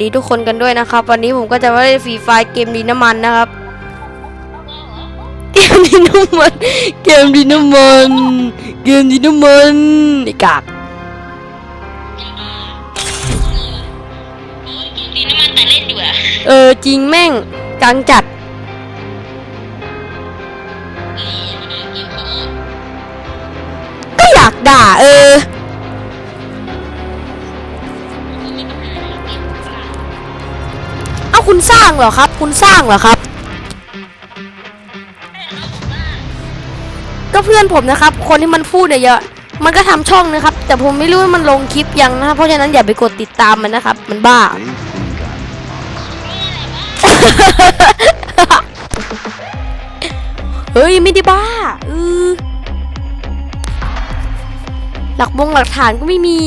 ดีทุกคนกันด้วยนะครับ วันนี้ผมก็จะมาเล่นฟรีไฟเกมดินน้ำมันนะครับเกมดินน้ำมันเกมดินน้ำมันเกมดินน้ำมันไอ้กากดีน้ำมันแต่เล่นอยู่อะเออจริงแม่งจังจัดก็อยากด่าเออาคุณสร้างเหรอครับ คุณสร้างเหรอครับ ก็เพื่อนผมนะครับ คนที่มันพูดเนี่ยเยอะมันก็ทำช่องนะครับ แต่ผมไม่รู้ว่ามันลงคลิปยังนะเพราะฉะนั้นอย่าไปกดติดตามมันนะครับ มันบ้า เฮ้ยไม่ได้บ้าเออหลักบงหลักฐานก็ไม่มี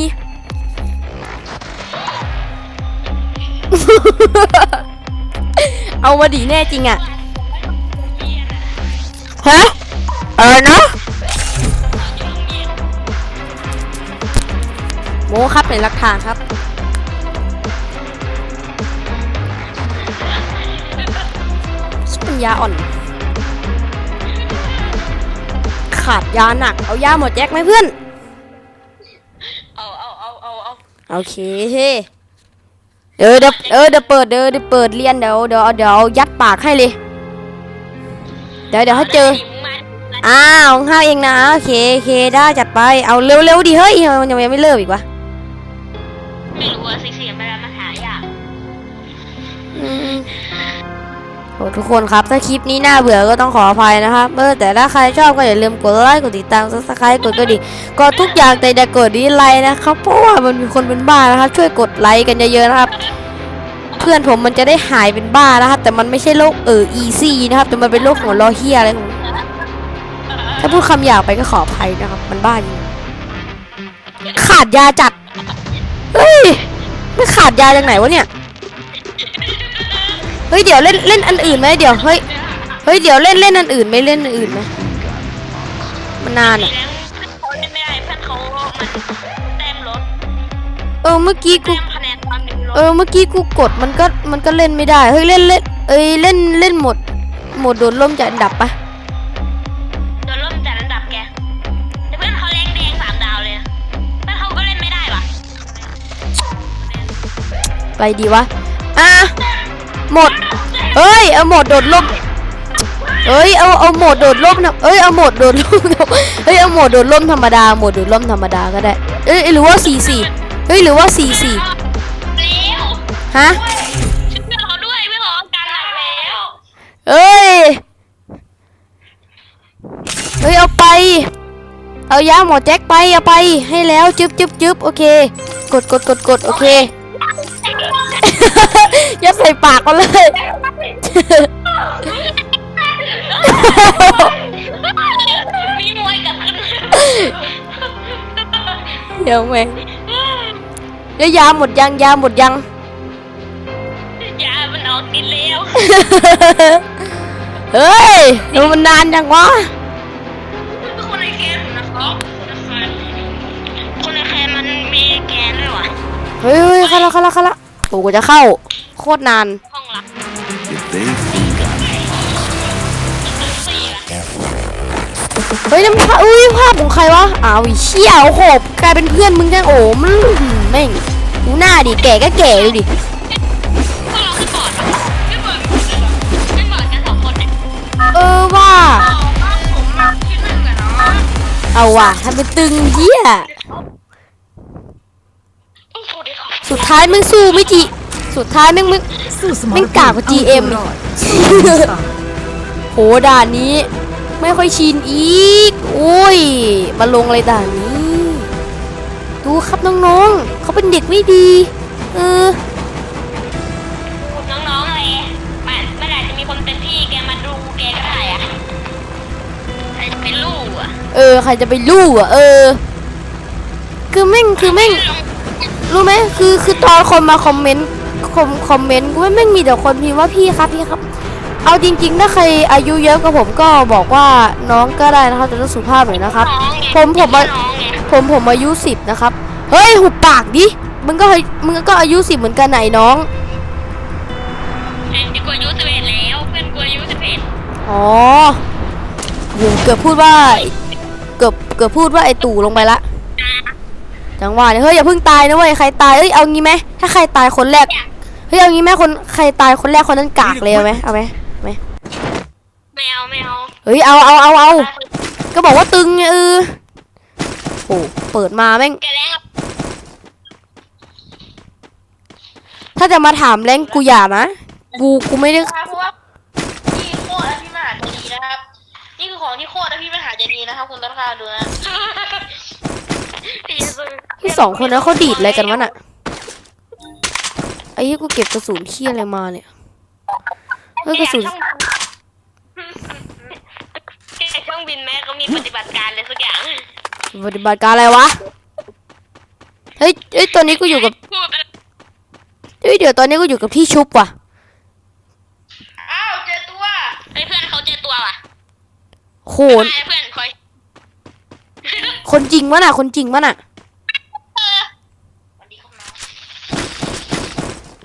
เอามาดีแน่จริงอะฮะเออเนาะโมครับเป็นหลักฐานครับ ปัญญาอ่อน ขาดยาหนัก เอายาหมดแจ็คไหมเพื่อน เอาเอาเอาเอาเอาโอเค เออเดี๋ยวเออเดี๋ยวเปิดเดี๋ยวเดี๋ยวเปิดเรียนเดี๋ยวเดี๋ยวเดี๋ยวยัดปากให้เลย เดี๋ยวเดี๋ยวให้เจอมึงมาอ้าวของข้าเองนะโอเคโอเคได้จัดไปเอาเร็วเร็วดิเฮ้ยมันยังไม่เลิกอีกวะไม่รู้ว่าสิเสียงไปแล้วมาหายากอืมโห ทุกคนครับ ถ้าคลิปนี้น่าเบื่อก็ต้องขออภัยนะครับเออแต่ถ้าใครชอบก็อย่าลืมกดไลค์กดติดตามซับสไครต์กดกระดิ่งกดทุกอย่างแต่อย่ากดดีไลค์นะครับเพราะว่ามันมีคนเป็นบ้านะครับ ช่วยกดไลค์กันเยอะๆนะครับ เพื่อนผมมันจะได้หายเป็นบ้านะครับ แต่มันไม่ใช่โรคเอออีซี่นะครับ แต่มันเป็นโรคหัวล้อเฮียอะไรของถ้าพูดคำหยาบไปก็ขออภัยนะครับ มันบ้าจริงขาดยาจัดเฮ้ยไม่ขาดยาจากไหนวะเนี่ย เฮ้ยเดี๋ยวเล่นเล่นอันอื่นไหมเดี๋ยวเฮ้ยเฮ้ยเดี๋ยวเล่นเล่นอันอื่นไหมเล่นอันอื่นไหมมันนานดีอะแล้วเขาเล่นไม่ได้เพื่อนเขามันแต้มลดเออเมื่อกี้กูแต้มคะแนนความดีลเอดอเมื่อกี้กูกดมันก็มันก็เล่นไม่ได้เฮ้ยเล่นเล่นเอ้ยเล่นเล่นหมดหมดโดนล่มจากอันดับปะโดนล่มจัดอันดับแกแต่เพื่อนเขาแรงแดงสามดาวเลยนะเพื่อนเขาก็เล่นไม่ได้ว่ะไปดีวะอะ หมดเอ้ยเอาหมดโดดล่มเอ้ยเอาเอาโหมดโดดล่มนะเอ้ยเอาโหมดโดดล่มเฮ้ยเอาโหมดโดดล่มธรรมดาโหมดโดดล่มธรรมดาก็ได้เอ้ยหรือว่าสี่สี่เฮ้ยหรือว่าสี่สี่เร็วฮะช่วยเพื่อนเขาด้วยเพื่อนเขาอาการหนักแล้วเอ้ยเฮ้ยเอาไป เอายาหมอแจ็คไปเอาไปให้แล้วจึ๊บจึ๊บจึ๊บโอเค กดกดกดกดโอเค ยัดใส่ปากมาเลย มีมวยกับขึ้นเดี๋ยวแม่งแล้วยาหมดยังยาหมดยัง ยามันออกกินแล้วเฮ้ยทำไมมันนานจังวะ คนในแคนนะครับคนในแคนมันมีแกนด้วยวะเฮ้ยเฮ้ยเข้าละเข้าละเข้าละโอ้ กูจะเข้า โคตรนาน ห้องลับ If they think I'm สี่ละเฮ้ยน้ำภาพอุ้ยภาพของใครวะอ้าวไอ้เชี่ยโอ้โหกลายเป็นเพื่อนมึงจังโอ้มันแม่งดูหน้าดิแก่ก็แก่ดูดิพวกเราขึ้นบอร์ดปะขึ้นบอร์ดขึ้นบอร์ดกันสองคนเนี่ยเออว่าผมมาที่หนึ่งอะเนาะเอาว่ะทำเป็นตึงเฮีย สวั สดีครับสุดท้ายมึงสู้ไม่จีสุดท้ายแม่งมึงแม่งกากกว่า GM อีกโหด่านนี้ ไม่ค่อยชินอีกอุ้ยมาลงอะไรด่านนี้ ดูครับน้องๆเขาเป็นเด็กไม่ดี เออน้องๆเลยมันเมื่อไหร่จะมีคนเป็นพี่แกมาดูแกก็ได้อะใครจะเป็นลูกอะเออ ใครจะไปรู้อะเออ คือแม่งคือแม่ง รู้ไหมคือคือตอนคนมาคอมเมนต์คอมคอมเมนต์กูว่าแม่งมีแต่คนพิมพ์ว่าพี่ครับพี่ครับ เอาจริงๆถ้าใครอายุเยอะกว่าผมก็บอกว่าน้องก็ได้นะครับแต่ต้องสุภาพหน่อยนะครับน้องไงผมผมมาน้องไงผมผมอายุสิบนะครับเฮ้ยหุบปากดิมึงก็มึงก็อายุสิบเหมือนกันไหนน้องเเอ็นกลัวอายุสิบเอ็ดแล้วเพื่อนกลัวอายุสิบเอ็ดอ๋อโหเกือบพูดว่า เกือบเกือบพูดว่าไอตู่ลงไปละ จังหวะเนี่ยเฮ้ยอย่าเพิ่งตายนะเว้ยใครตายเอ้ยเอางี้ไหมถ้าใครตายคนแรกเฮ้ยเอางี้ไหมคนใครตายคนแรกคนนั้นกากเลยเอาไหมเอาไหมเอาไหมไม่เอาไม่เอาเฮ้ยเอาเอาเอาเอาก็บอกว่าตึงไงเออโอ้เปิดมาแม่งแกแรงอะถ้าจะมาถามแรงกูอย่านะกูกูไม่ได้ครับเพราะว่าพี่โคตรอภิมหาใจดีนะครับ นี่คือของที่โคตรอภิมหาใจดีนะครับ คุณต้นข้าวดูนะ ที่สองคนนั้นเขาดีดอะไรกันวะน่ะไอ้ยี่กูเก็บกระสุนที่อะไรมาเนี่ยเฮ้ยกระสุนแกเครื่องบินแม่ก็มีปฏิบัติการอะไรสักอย่าง ปฏิบัติการอะไรวะ เฮ้ยเฮ้ยตอนนี้กูอยู่กับพูดไปแล้วเฮ้ยเดี๋ยวตอนนี้กูอยู่กับที่ชุบว่ะ อ้าวเจอตัวไอ้ยเพื่อนเขาเจอตัวว่ะโหไอ้เพื่อนคอยคนจริงวะน่ะ คนจริงวะน่ะ เออสวัสดีครับน้อง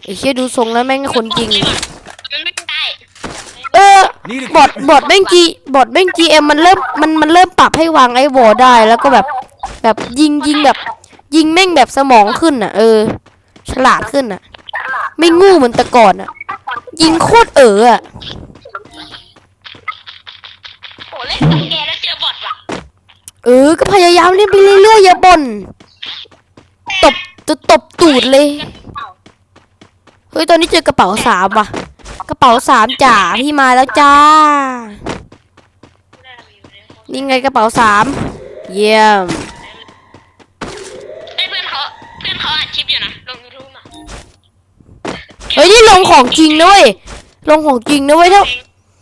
ไอ้เชี่ยดูทรงแล้วแม่งคนจริง มันไม่ได้เออบอดบอดแม่งจีบอดแม่งจีเอ็มมันเริ่มมันมันเริ่มปรับให้วางไอ้วอลได้แล้วก็แบบ แบบยิงยิงแบบ ยิงแม่งแบบสมองขึ้นอะ เออ ฉลาดขึ้นอะ ไม่งูเหมือนแต่ก่อนอะ ยิงโคตรเอ๋ออะโอ้เล่นกับแกแล้วเจอบอทว่ะเออ ก็พยายามเล่นไปเรื่อยๆอย่าบ่นตบจะตบตูดเลยเฮ้ยตอนนี้เจอกระเป๋าสามว่ะ กระเป๋าสามจ๋าพี่มาแล้วจ้า นี่ไงกระเป๋าสามเยี่ยมไอ้ยเพื่อนเขาเพื่อนเขาอัดคลิปอยู่นะลงยูทูบอะเฮ้ยนี่ลงของจริงนะเว้ยลงของจริงนะเว้ยถ้า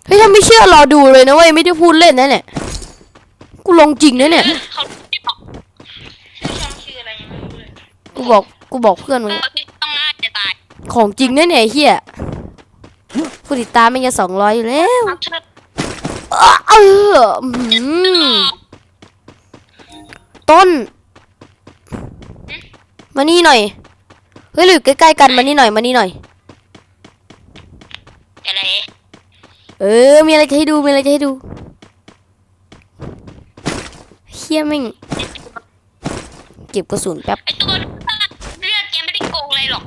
เฮ้ยถ้าไม่เชื่อรอดูเลยนะเว้ยไม่ได้พูดเล่นนะเนี่ยกูลงจริงนะเนี่ยเขาชื่อช่องชื่ออะไรยังไม่รู้เลยกูบอกกูบอกเพื่อนมึงเขาที่ต้อ ของจริงนะเนี่ยไอ้เฮียผู้ติดตามไม่จะสองร้อยอยู่แล้วครับเชิดเออเอออื้อหือต้น มานี่หน่อย เฮ้ยหรือใกล้ๆกันมานี่หน่อยมานี่หน่อย อะไร เออ มีอะไรจะให้ดู มีอะไรจะให้ดูเฮียแม่ง เก็บกระสุนแป๊บไอตัวเลือดแกไม่ได้โกงอะไรหรอก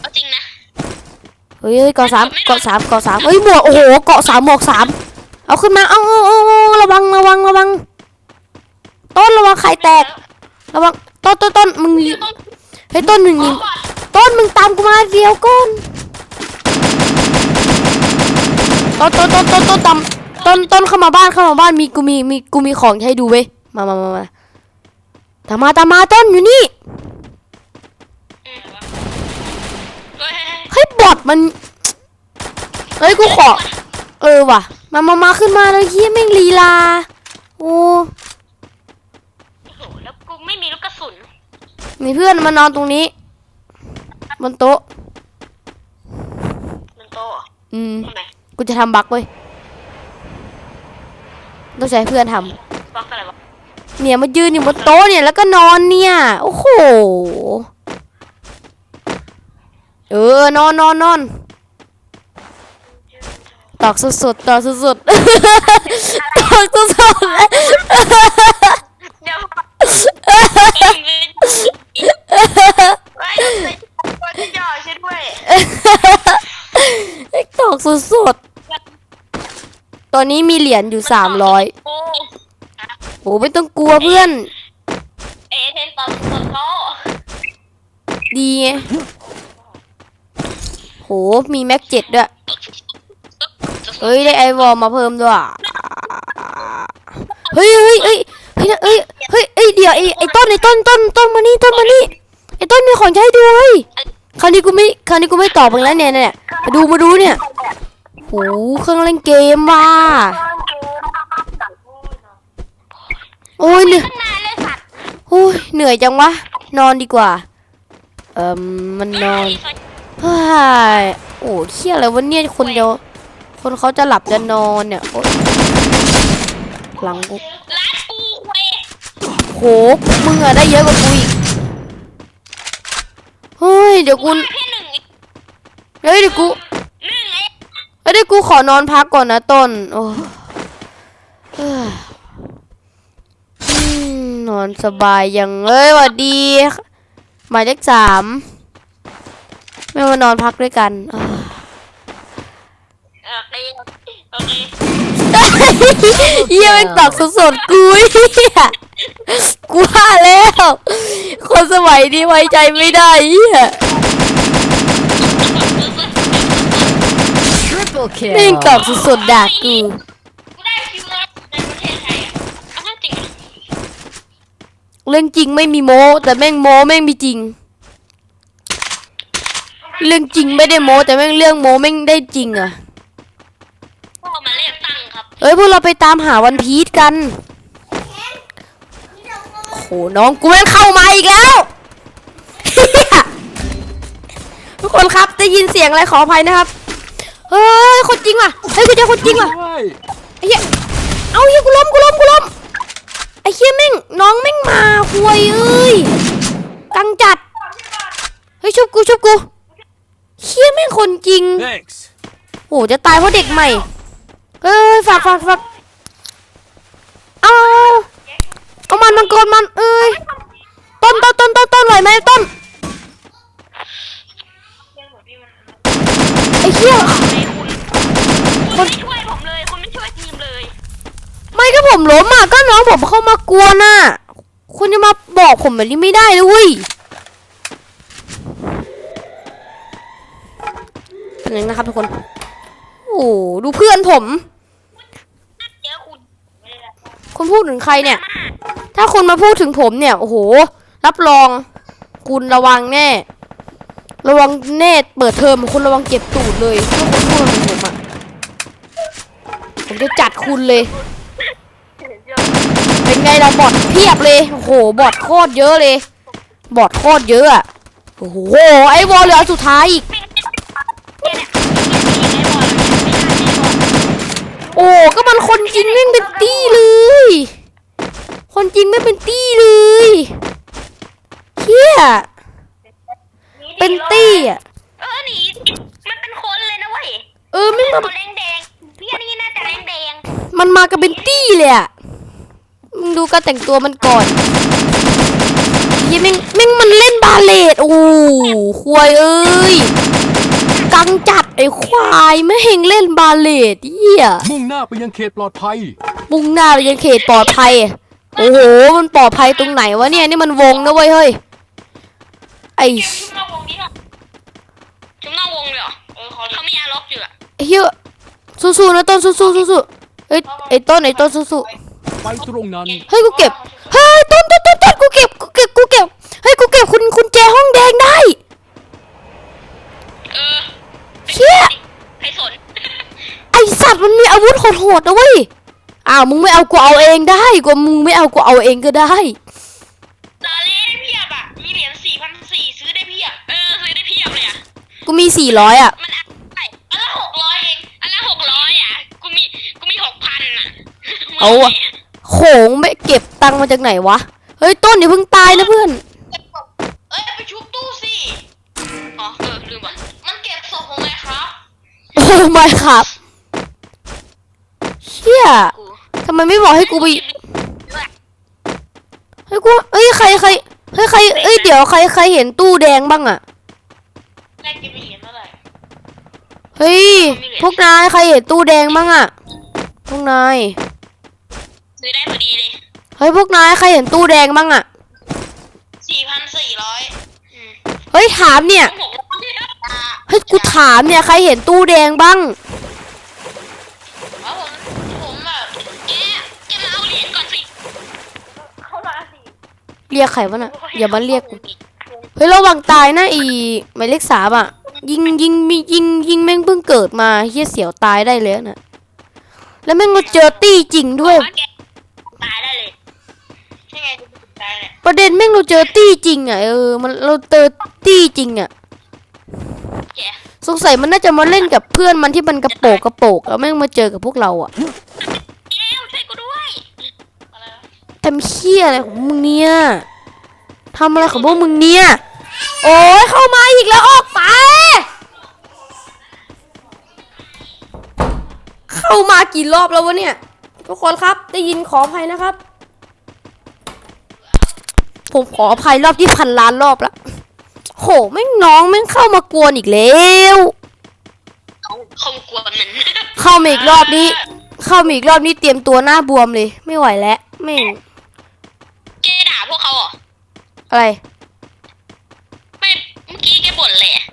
เอาจริงนะ เฮ้ยเฮ้ยเกาะสามเกาะสามเกาะสามเฮ้ยหมวกโอ้โหเกาะสามหมวกสามเอาขึ้นมาเอาเอาเอาเอาระวังระวังระวัง ต้นระวังไข่แตก ระวังต้นต้นต้นมึงมีเฮ้ยต้นหนึ่งขอนี่ก่อนต้นมึงตามกูมาเดียวก่อนต้นต้นต้นต้นต้นตามต้นต้นเข้ามาบ้านเข้ามาบ้านมีกูมีมีกูมีของให้ดูเว้ยมามามามาตามมาตามมาต้นอยู่นี่ อืม เฮ้ยเฮ้ยบอดมันเฮ้ยกูขอ เออว่ะ มามามาขึ้นมาแล้วเฮียแม่งลีลาโอ้โอ้โหแล้วกูไม่มีลูกกระสุนมีเพื่อนมานอนตรงนี้ บนโต๊ะ มันโตะอืม ทำไมกูจะทำบักเว้ยต้องใช้เพื่อนทำบล็อกอะไรวะเนี่ยมายืนอยู่บนโต๊ะเนี่ยแล้วก็นอนเนี่ย โอ้โห เออนอนนอนนอนตอกสุดๆตอกสุดๆตอกสุดเดี๋ยวเองเลยเฮ้ยว่าจะย่อใช่ด้วยๆตอกสุดๆตอนนี้มีเหรียญอยู่สามร้อยโอ้โหไม่ต้องกลัวเพื่อน เอเทนตอนสดเขาดีไง โห มีแม็กเจ็ดด้วย เฮ้ย ได้ไอวอลมาเพิ่มด้วย เฮ้ยเฮ้ยเฮ้ยเฮ้ยเฮ้ยเฮ้ยเฮ้ยเดี๋ยวไอไอต้นไอต้นต้นต้นมานี่ต้นมานี่ไอต้นมีของให้ดูเฮ้ยคราวนี้กูไม่คราวนี้กูไม่ตอบมึงแล้วเนี่ยเนี่ยมาดูมาดูเนี่ยโหเครื่องเล่นเกมว่ะโอ้ยเหนื่อยตั้งนานเลยสัตว์โอ้ยเหนื่อยจังวะ นอนดีกว่า เอ่มมันนอน เฮ้ยโอ้เชี่ยอะไรวะเนี่ยคนเดียว คนเขาจะหลับจะนอนเนี่ยโอ๊ยหลังกูร้านกูเว้ยโหมึงอะได้เยอะกว่ากูอีกเฮ้ยเดี๋ยวกูแค่หนึ่งเฮ้ยเดี๋ยวกูหนึ่งไอ้เดี๋ยวกูขอนอนพักก่อนนะต้นโอ้เอ้ยอืมนอนสบายยังเอ้ยหวัดดีหมายเลขสาม ไม่มานอนพักด้วยกันอ้าวโอเคโอเคเยี่ยแม่งตอกสดๆกูเหี้ยกูว่าแล้ว คนสมัยนี้ไว้ใจไม่ได้เหี้ย Triple แม่ง kill. ตอกสดๆด่ากูกูได้คิวแล้วในประเทศไทยอะเอาจริงเรื่องจริงไม่มีโม้แต่แม่งโม้แม่งมีจริง เรื่องจริงไม่ได้โม้แต่แม่งเรื่องโม้แม่งได้จริงอะพวกมาเรียกตั้งครับเอ้ยพวกเราไปตามหาวันพีชกันโอ้โหน้องกูแม่งเข้ามาอีกแล้วทุกคนครับได้ยินเสียงอะไรขออภัยนะครับเฮ้ยคนจริงว่ะเฮ้ยกูเจอคนจริงว่ะไอ้เหี้ยเอาเหี้ยกูล้มกูล้มกูล้มไอ้เหี้ยแม่งน้องแม่งมาห่วยเอ้ยกังจัดเฮ้ยชุบกูชุบกู เหี้ยแม่งคนจริง Thanks. โอ้จะตายเพราะเด็กใหม่ เอ้ยฝากฝากฝากเอาเอามันมังกรมัน เอ้ย ต้นต้นต้นต้นต้นเลยไหมต้น ไอ้เหี้ยคุณไม่ช่วยผมเลย คุณไม่ช่วยทีมเลย ไม่ก็ผมล้มอะ ก็น้องผมเข้ามากวนน่ะ คุณจะมาบอกผมแบบนี้ไม่ได้เลยเว้ย เป็นยังนะครับทุกคน โอ้ดูเพื่อนผม คุณพูดถึงใครเนี่ย ถ้าคุณมาพูดถึงผมเนี่ย โอ้โห รับรอง คุณระวังแน่ ระวังแน่เปิดเทอมคุณระวังเก็บตูดเลยถ้าคุณพูดถึงผมอะผมจะจัดคุณเลย เป็นไงเราบอทเพียบเลย โอ้โห บอทโคตรเยอะเลย บอทโคตรเยอะอะโอ้โห ไอ้วอลเหลือสุดท้ายอีก เนี่ยเนี่ยเนี่ยเนี่ยไอ้บอลเนี่ยไม่ได้ไม่บอล โอ้ก็มันคนจริงแม่งเป็นตี้เลย คนจริงไม่เป็นตี้เลยเฮียเป็นตี้อะเออหนีมันเป็นคนเลยนะเว้ยเออไม่ตัมาวแดงแดงๆพี่อันนี้น่าจะแดงแดงมันมากันเป็นตี้เลยอะมึงดูการแต่งตัวมันก่อนเฮียแม่งแม่งมันเล่นบาเลตโอ้ควายเอ้ย กังจัดไอ้ควายไม่เฮงเล่นบาเลตเฮียมุ่งหน้าไปยังเขตปลอดภัย มุ่งหน้าไปยังเขตปลอดภัย โอ้โห มันปลอดภัยตรงไหนวะเนี่ยนี่มันวงนะเว้ยเฮ้ย ไอ้ๆชุบนอกวงนี้หรอชุบนอกวงเลยเหรอเออเขาเขามีอาล็อกอยู่อะเฮียสู้ๆนะต้นสู้ๆสู้ๆเฮ้ยไอ้ต้นไอ้ต้นสู้ไปตรงนั้นๆเฮ้ยกูเก็บ เฮ้ยต้นต้นต้นต้นกูเก็บกูเก็บกูเก็บ เฮ้ยกูเก็บคุณคุณแจห้องแดงได้เออเชี่ยใครสน ไอสัตว์มันมีอาวุธโหดๆนะเว้ยอ้าวมึงไม่เอากูเอาเองได้กูมึงไม่เอากูเอาเองก็ได้ตาเล่ได้เพียบอะมีเหรียญสี่พันสี่ซื้อได้เพียบ เออซื้อได้เพียบเลยอะกูมีสี่ร้อยอะมันอันไหนอันละหกร้อยเอง อันละหกร้อยอะกูมี กูมีหกพันอะเอาอะโขงไม่เก็บตังค์มาจากไหนวะ เฮ้ยต้นอย่าเพิ่งตายนะเพื่อน เอ้ยไปชุบตู้ โอ้ไม่ครับเชี่ยกูทำไมไม่บอกให้กูไปเฮ้ยกูเอ้ยใครใครเฮ้ยใครเอ้ยเดี๋ยวใครใครเห็นตู้แดงบ้างอะแรกกินไม่เห็นเท่าไหร่เฮ้ยพวกนายใครเห็นตู้แดงบ้างอะพวกนายซื้อได้พอดีเลยเฮ้ยพวกนายใครเห็นตู้แดงบ้างอะสี่พันสี่ร้อยเฮ้ยถามเนี่ยผมอ่า เฮ้ยกูถามเนี่ยใครเห็นตู้แดงบ้างเอาผมผมแบบแกแกมาเอาเหรียญก่อนสิเข้ามาสิเรียกใครวะน่ะอย่ามาเรียกกูเฮ้ยระวังตายนะอีหมายเลขสามอะยิงยิงมียิงยิงแม่งเพิ่งเกิดมาเฮียเสียวตายได้เลยน่ะแล้วแม่งก็เจอตี้จริงด้วย ว่าแกตายได้เลยใช่ไงจะตายเนี่ยประเด็นแม่งเราเจอตี้จริงอะเออมันเราเจอตี้จริงอะแก สงสัยมันน่าจะมาเล่นกับเพื่อนมันที่มันกระโปกกระโปกแล้วแม่งมาเจอกับพวกเราอะเอ้วช่วยกูด้วยอะไรนะทำเคี้ยอะไรของมึงเนี่ยทำอะไรของพวกมึงเนี่ย โอ้ยเข้ามาอีกแล้วออกไปมากี่รอบแล้ววะเนี่ย ทุกคนครับได้ยินขออภัยนะครับ ผมขออภัยรอบที่พันล้านรอบแล้ว โหแม่งน้องแม่งเข้ามากวนอีกแล้วเขาคมกวนมัน เข้ามาอีกรอบนี้ เข้ามาอีกรอบนี้เตรียมตัวหน้าบวมเลย ไม่ไหวแล้วแม่งเจด่าพวกเขาเหรออะไร ไม่เมื่อกี้แกบ่นเลยอะ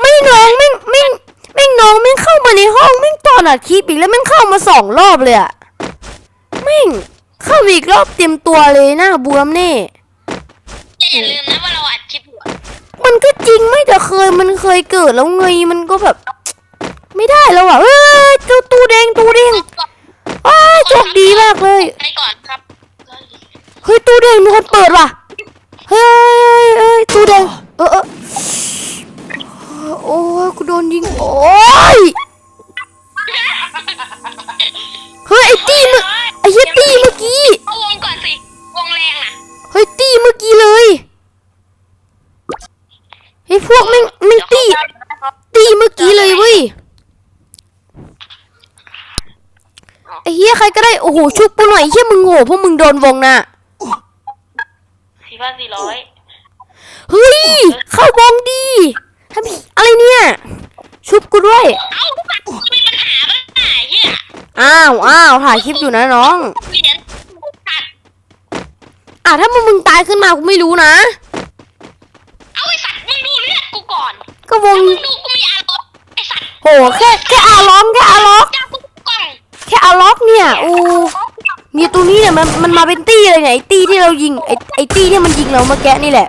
ไม่น้องแม่งแม่งแม่งน้องแม่งเข้ามาในห้องแม่งตอนอัดคลิปอีกแล้วแม่งเข้ามาสองรอบเลยอะแม่งเข้ามาอีกรอบเตรียมตัวเลยหน้าบวมแน่ แกอย่าลืม มันก็จริงไม่แต่เคยมันเคยเกิดแล้วไงมันก็แบบ ไม่ได้แล้วอะเอ้ยเจ้าตูแดงตูแดงอ้ายโชคดีมากเลย ไปก่อนครับเฮ้ยตูแดงมีคนเปิดว่ะ เฮ้ยเฮ้ยตูแดงเออเออโอ้ยกูโดนยิง โอ้ย เฮ้ยไอ้ตีเมื่อไอ้เหี้ยตีเมื่อกี้ เอาวงก่อนสิ พวกแม่งแม่งตีตีเมื่อกี้เลยเว้ยไอ้เหี้ยใครก็ได้โอ้โหชุบกูหน่อยไอ้เหี้ยมึงโง่พวกมึงโดนวงน่ะสี่พันสี่ร้อยเฮ้ยเข้าวงดีทำไมอะไรเนี่ยชุบกูด้วยเอ้าสัตว์มีปัญหาบ้างไหนเฮียอ้าวอ้าวถ่ายคลิปอยู่นะน้องเหรียญสัตว์อะถ้ามึงมึงตายขึ้นมากูไม่รู้นะ กูก่อนก็วงมึงดูกูมีอารมณ์ไอสัตว์โหแค่แค่อาล็อกแค่อาล็อกจ้ากูกล่องแค่อาล็อกเนี่ยอู้มีตัวนี้เนี่ยมันมันมาเป็นตี้เลยเนี่ยไอ้ตี้ที่เรายิงไอ้ไอ้ตี้ที่มันยิงเราเมื่อกี้นี่แหละ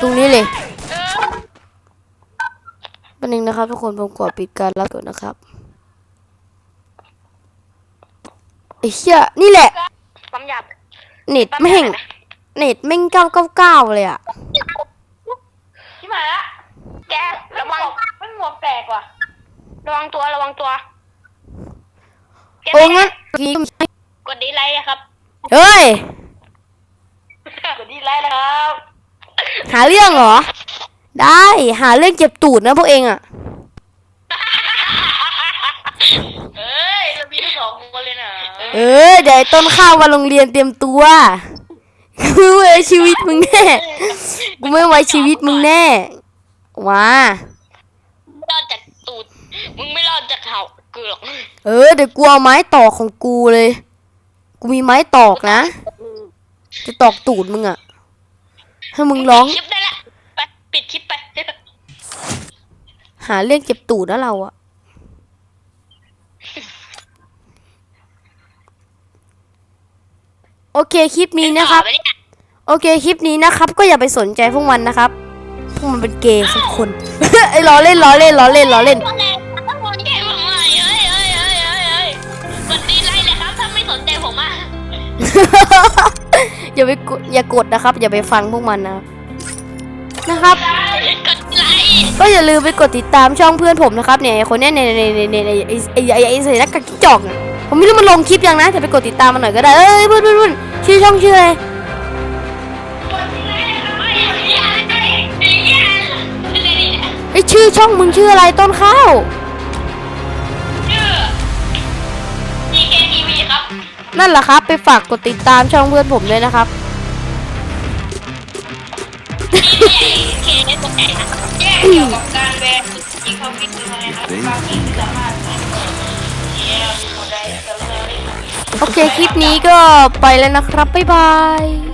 ตรงนี้เลยเออวันนึงนะครับทุกคนผมขอปิดการรับก่อนนะครับไอ้เชี่ยนี่แหละปั๊มหยาบเน็ตแม่ง เน็ตแม่งเก้าเก้าเก้าเลยอะที่มาละ แกระวังไม่หมวกแตกว่ะ ระวังตัวระวังตัวแกโอ้ไม่งั้นกี้กดดีไลค์นะครับ เฮ้ย กดดีไลค์นะครับ หาเรื่องเหรอ ได้หาเรื่องเจ็บตูดนะพวกเองอะเอ้ยเรามีทั้งสองคนเลยนะเออเดี๋ยวไอ้ต้นข้าวมาโรงเรียนเตรียมตัวกูไม่ไว้ชีวิตมึงแน่ กูไม่ไว้ชีวิตมึงแน่ ว้าไม่รอดจากตูด มึงไม่รอดจากเขาเกือกเออเดี๋ยวกูเอาไม้ตอกของกูเลย กูมีไม้ตอกนะ จะตอกตูดมึงอะถ้ามึงร้องคลิปได้ละไปปิดคลิปไป หาเรื่องเจ็บตูดนะเราอะโอเคคลิปนี้นะครับต่อไปเยโอเคคลิปนี้นะครับ ก็อย่าไปสนใจพวกมันนะครับพ วกมันเป็นเกย์สักคน ไอ้ล้อเล่นล้อเล่นล้อเล่นล้อเล่นต้องแรงต้องวนแกผมอะเอ้ยเอ้ยเอ้ยเอ้ยเอ้ยกดดีไลค์เลยครับถ้าไม่สนใจผมอะอย่าไปกดอย่ากดนะครับ อย่าไปฟังพวกมันนะครับนะครับ กดไลค์ก็อย่าลืมไปกดติดตามช่องเพื่อนผมนะครับเนี่ยไอ้คนเนี้ยเนี่ยเนี่ยเนี่ยเนี่ยไอ้ไอ้ไอ้ไอ้ไอ้ใส่หน้ากากกิ๊กจอกเนี่ยผมไม่รู้มันลงคลิปยังนะแต่ไปกดติดตามมันหน่อยก็ได้เอ้ยเพื่อนเพื่อนเพื่อนชื่อช่องชื่ออะไร อ้ยชื่อช่องมึงชื่ออะไรต้นข้าวชื่อ GKTV ครับ นั่นแหละครับ ไปฝากกดติดตามช่องเพื่อนผมด้วยนะครับเคได้ตกใจนะแยกเกี่ยวกับการแบนที่เขาคิดมาเลยนะบางทีสามารถเที่ยวดูได้กันเลยโอเค คลิปนี้ก็ไปแล้วนะครับ บ๊ายบาย